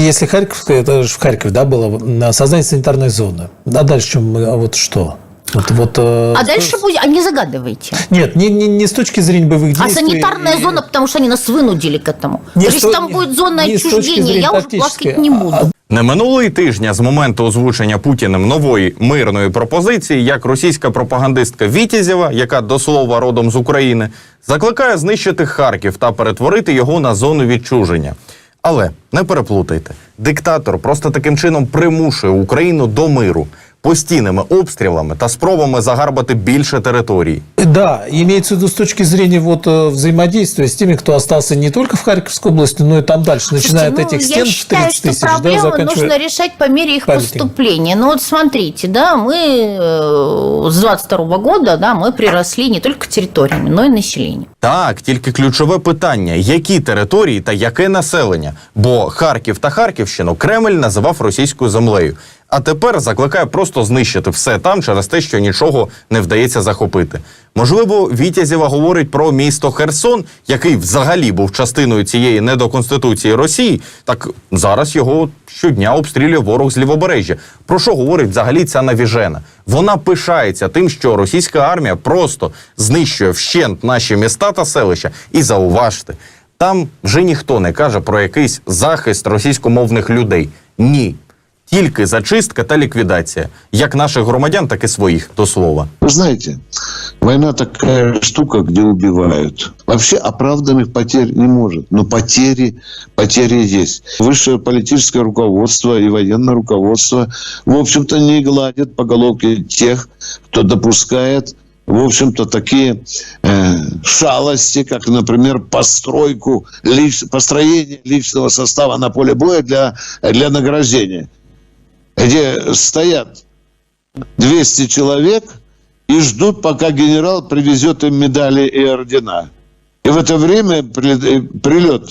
Если Харьковская, это же в Харькове, да, было на создание санитарной зоны. А дальше мы- а вот что? Вот, вот, э, А дальше будет... А не загадывайте. Нет, не, не, не с точки зрения боевых А действий. санитарная и- зона, потому что они нас вынудили к этому. Не То есть с- там будет зона не с точки отчуждения, зрения я уже тактической, плакать не буду. а- Не минулої тижня з моменту озвучення Путіним нової мирної пропозиції, як російська пропагандистка Вітязєва, яка до слова родом з України, закликає знищити Харків та перетворити його на зону відчуження. Але не переплутайте, диктатор просто таким чином примушує Україну до миру постійними обстрілами та спробами загарбати більше територій. Да, имеется в виду с точки зрения вот э, взаимодействия с теми, кто остался не только в Харьковской области, но и там дальше, начиная от Слушайте, этих ну, стен я в считаю, 30 что тысяч, да, проблемы заканчивая... нужно решать по мере их памятником. поступления. Ну вот смотрите, да, мы э, с 22 года, да, мы приросли не только территориями, но и населением. Так, тільки ключове питання: які території та яке населення? Бо Харків та Харківщину Кремль називав російською землею. А тепер закликає просто знищити все там через те, що нічого не вдається захопити. Можливо, Вітязєва говорить про місто Херсон, який взагалі був частиною цієї недоконституції Росії. Так зараз його щодня обстрілює ворог з лівобережжя. Про що говорить взагалі ця навіжена? Вона пишається тим, що російська армія просто знищує вщент наші міста та селища. І зауважте, там вже ніхто не каже про якийсь захист російськомовних людей. Ні Тільки зачистка та ліквідація, як наших громадян, так і своїх, до слова. Вы знаете, война такая штука, где убивают. Вообще оправданных потерь не может. Но потери, потери есть. Высшее политическое руководство и военное руководство, в общем-то, не гладит по головке тех, кто допускает в общем-то, такие э, шалости, как, например, постройку, лич- построение личного состава на поле боя для, для награждения, где стоят 200 человек и ждут, пока генерал привезет им медали и ордена. И в это время при- э, прилет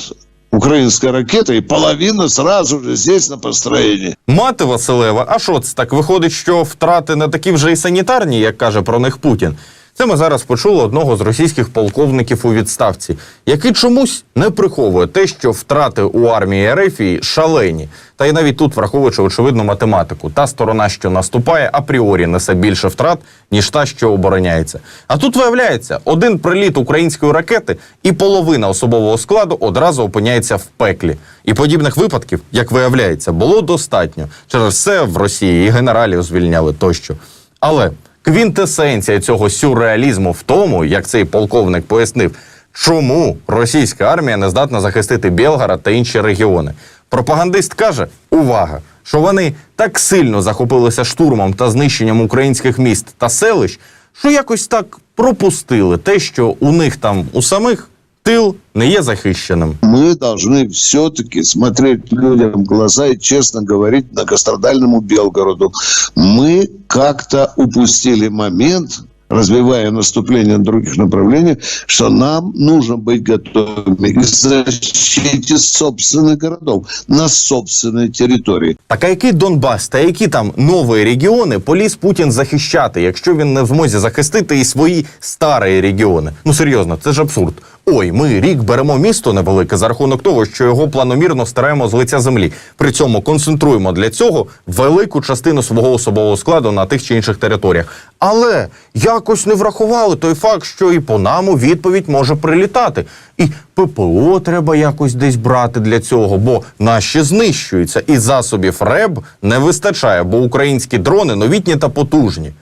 украинской ракеты, и половина сразу же здесь на построении. Мати Василева, а що це так виходить, що втрати не такі вже й санітарні, як каже про них Путін. Це ми зараз почули одного з російських полковників у відставці, який чомусь не приховує те, що втрати у армії Ерефії шалені. Та й навіть тут, враховуючи очевидну математику, та сторона, що наступає, апріорі несе більше втрат, ніж та, що обороняється. А тут виявляється, один приліт української ракети і половина особового складу одразу опиняється в пеклі. І подібних випадків, як виявляється, було достатньо. Через це в Росії і генералів звільняли тощо. Але квінтесенція цього сюрреалізму в тому, як цей полковник пояснив, чому російська армія не здатна захистити Білгород та інші регіони. Пропагандист каже: увага! Що вони так сильно захопилися штурмом та знищенням українських міст та селищ, що якось так пропустили те, що у них там у самих тил не є захищеним. Мы должны все-таки смотреть людям в глаза и честно говорить многострадальному Белгороду. Мы как-то упустили момент, развивая наступление на других направлениях, что нам нужно быть готовыми к защите собственных городов на собственной территории. Так а який Донбас та які там нові регіони поліз Путін захищати, якщо він не в змозі захистити і свої старі регіони? Ну серйозно, це ж абсурд. Ой, ми рік беремо місто невелике за рахунок того, що його планомірно стараємо з лиця землі. При цьому концентруємо для цього велику частину свого особового складу на тих чи інших територіях. Але якось не врахували той факт, що і по нам у відповідь може прилітати. І ППО треба якось десь брати для цього, бо наші знищуються, і засобів РЕБ не вистачає, бо українські дрони новітні та потужні.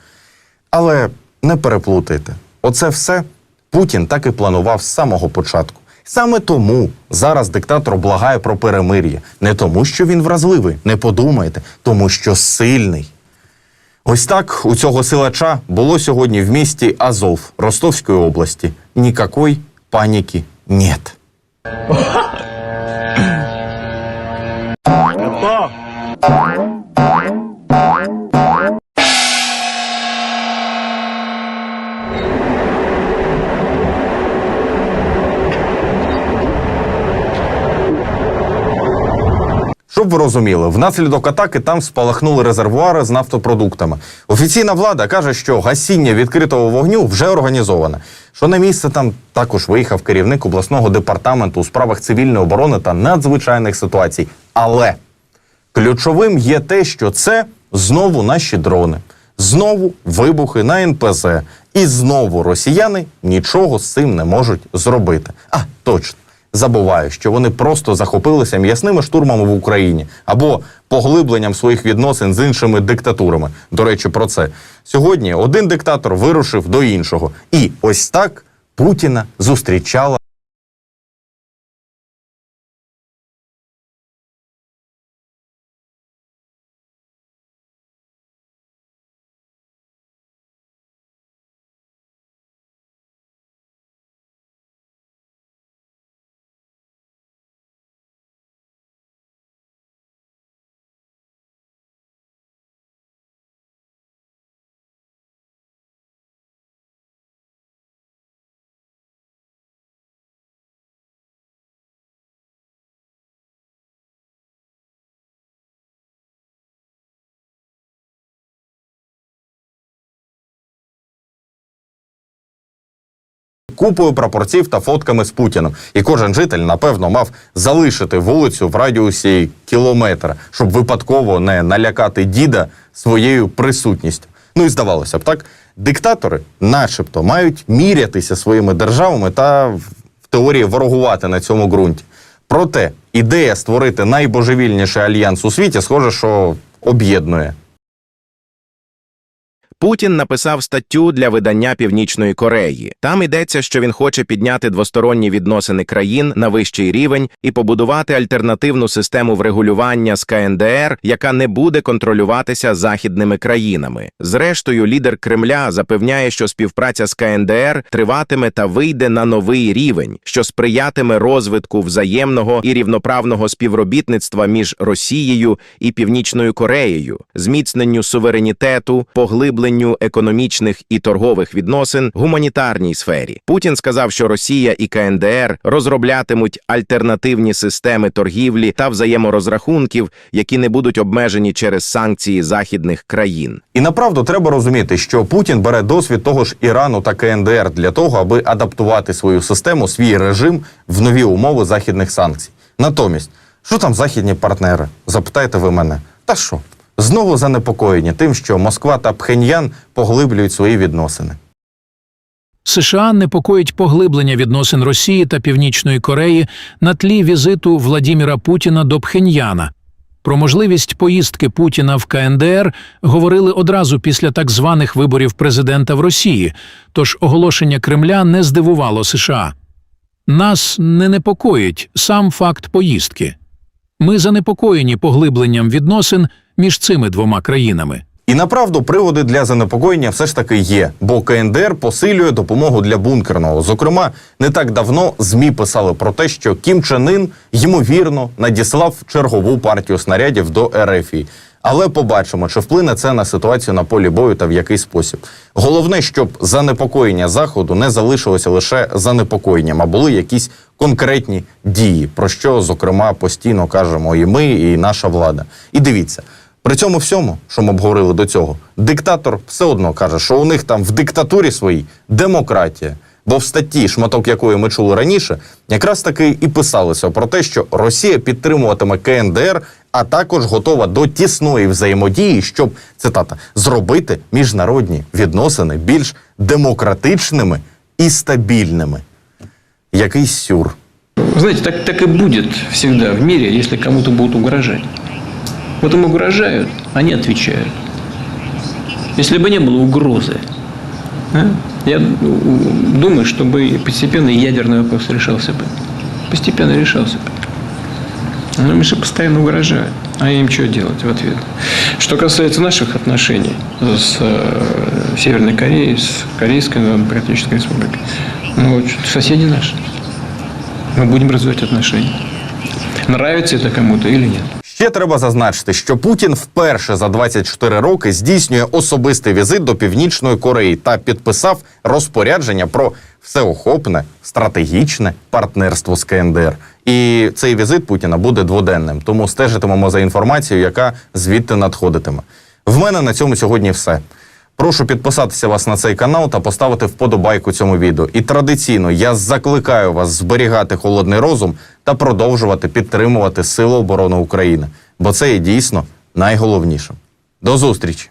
Але не переплутайте, оце все Путін так і планував з самого початку. Саме тому зараз диктатор благає про перемир'я. Не тому, що він вразливий, не подумайте, тому що сильний. Ось так у цього силача було сьогодні в місті Азов Ростовської області. Нікакої паніки нет. Щоб ви розуміли, внаслідок атаки там спалахнули резервуари з нафтопродуктами. Офіційна влада каже, що гасіння відкритого вогню вже організоване. Що на місце там також виїхав керівник обласного департаменту у справах цивільної оборони та надзвичайних ситуацій. Але Ключовим є те, що це знову наші дрони, знову вибухи на НПЗ, і знову росіяни нічого з цим не можуть зробити. А точно. Забуваю, що вони просто захопилися м'ясними штурмами в Україні або поглибленням своїх відносин з іншими диктатурами. До речі, про це сьогодні один диктатор вирушив до іншого, і ось так Путіна зустрічала. Купою прапорців та фотками з Путіним. І кожен житель, напевно, мав залишити вулицю в радіусі кілометра, щоб випадково не налякати діда своєю присутністю. Ну і здавалося б, так диктатори, начебто, мають мірятися своїми державами та в теорії ворогувати на цьому ґрунті. Проте ідея створити найбожевільніший альянс у світі, схоже, що об'єднує. Путін написав статтю для видання Північної Кореї. Там йдеться, що він хоче підняти двосторонні відносини країн на вищий рівень і побудувати альтернативну систему врегулювання з КНДР, яка не буде контролюватися західними країнами. Зрештою, лідер Кремля запевняє, що співпраця з КНДР триватиме та вийде на новий рівень, що сприятиме розвитку взаємного і рівноправного співробітництва між Росією і Північною Кореєю, зміцненню суверенітету, поглибленню економічних і торгових відносин, гуманітарній сфері. Путін сказав, що Росія і КНДР розроблятимуть альтернативні системи торгівлі та взаєморозрахунків, які не будуть обмежені через санкції західних країн. І направду треба розуміти, що Путін бере досвід того ж Ірану та КНДР для того, аби адаптувати свою систему, свій режим в нові умови західних санкцій. Натомість, що там західні партнери? Запитаєте ви мене. Та що? Знову занепокоєні тим, що Москва та Пхеньян поглиблюють свої відносини. США непокоїть поглиблення відносин Росії та Північної Кореї на тлі візиту Владіміра Путіна до Пхеньяна. Про можливість поїздки Путіна в КНДР говорили одразу після так званих виборів президента в Росії, тож оголошення Кремля не здивувало США. Нас не непокоїть сам факт поїздки. Ми занепокоєні поглибленням відносин між цими двома країнами. І направду приводи для занепокоєння все ж таки є, бо КНДР посилює допомогу для бункерного. Зокрема, не так давно змі писали про те, що Кім Чен Ін, ймовірно надіслав чергову партію снарядів до Ерефії. Але побачимо, чи вплине це на ситуацію на полі бою та в який спосіб. Головне, щоб занепокоєння заходу не залишилося лише занепокоєнням, а були якісь конкретні дії, про що зокрема постійно кажемо і ми, і наша влада. І дивіться. При цьому всьому, що ми обговорили до цього, диктатор все одно каже, що у них там в диктатурі своїй демократія. Бо в статті, шматок якої ми чули раніше, якраз таки і писалося про те, що Росія підтримуватиме КНДР, а також готова до тісної взаємодії, щоб цитата зробити міжнародні відносини більш демократичними і стабільними. Якийсь сюр. Вы Знаете, так, так и будет всегда в мире, если кому-то будут угрожать. Вот им угрожают, они отвечают. Если бы не было угрозы, а, я ну, думаю, что бы постепенно ядерный вопрос решался бы. Постепенно решался бы. Но им же постоянно угрожают. А им что делать в ответ? Что касается наших отношений с э, Северной Кореей, с Корейской Демократической Республикой, ну, соседи наши. Мы будем развивать отношения. Нравится это кому-то или нет. Ще треба зазначити, що Путін вперше за 24 роки здійснює особистий візит до Північної Кореї та підписав розпорядження про всеохопне стратегічне партнерство з КНДР. І цей візит Путіна буде дводенним, тому стежитимемо за інформацією, яка звідти надходитиме. В мене на цьому сьогодні все. Прошу підписатися вас на цей канал та поставити вподобайку цьому відео. І традиційно я закликаю вас зберігати холодний розум та продовжувати підтримувати Сили оборони України, бо це є дійсно найголовнішим. До зустрічі!